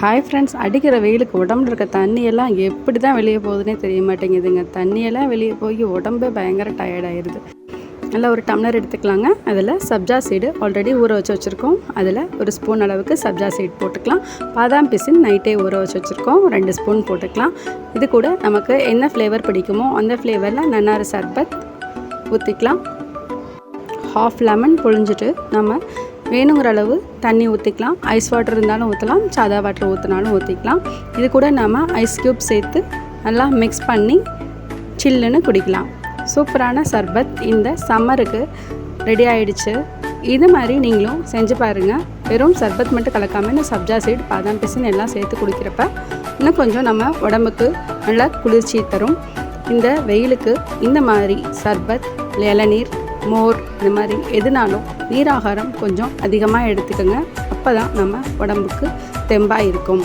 Hi friends அடிக்கிற வெயிலுக்கு உடம்புல இருக்க தண்ணியெல்லாம் எப்படி தான் வெளியே போகுதுன்னே தெரிய மாட்டேங்குதுங்க. தண்ணியெல்லாம் வெளியே போய் உடம்பே பயங்கர டயர்டாயிருது நல்லா ஒரு டம்ளர் எடுத்துக்கலாங்க. அதில் சப்ஜா சீடு ஆல்ரெடி ஊற வச்சு வச்சுருக்கோம். அதில் ஒரு ஸ்பூன் அளவுக்கு சப்ஜா சீடு போட்டுக்கலாம். பாதாம் பிசின் நைட்டே ஊற வச்சு வச்சுருக்கோம். ரெண்டு ஸ்பூன் போட்டுக்கலாம். இது கூட நமக்கு என்ன ஃப்ளேவர் பிடிக்குமோ அந்த ஃப்ளேவரில் நன்னாறு சர்பத் ஊற்றிக்கலாம் ஹாஃப் லெமன் புழிஞ்சிட்டு நம்ம வேணுங்கிற அளவு தண்ணி ஊற்றிக்கலாம் ஐஸ் வாட்டர் இருந்தாலும் ஊற்றலாம் சாதா வாட்டர் ஊற்றினாலும் ஊற்றிக்கலாம் இது கூட நாம் ஐஸ் க்யூப் சேர்த்து நல்லா மிக்ஸ் பண்ணி சில்லுன்னு குடிக்கலாம். சூப்பரான சர்பத் இந்த சம்மருக்கு ரெடி ஆயிடுச்சு. இது மாதிரி நீங்களும் செஞ்சு பாருங்கள் வெறும் சர்பத் மட்டும் கலக்காமல் இந்த சப்ஜா சீட் பாதாம் பிசின் எல்லாம் சேர்த்து குடிக்கிறப்ப இன்னும் கொஞ்சம் நம்ம உடம்புக்கு நல்லா குளிர்ச்சி தரும். இந்த வெயிலுக்கு இந்த மாதிரி சர்பத் இளநீர் மோர் இந்த மாதிரி எதுனாலும் நீராகாரம் கொஞ்சம் அதிகமாக எடுத்துக்கோங்க. அப்போ தான் நம்ம உடம்புக்கு தெம்பாக இருக்கும்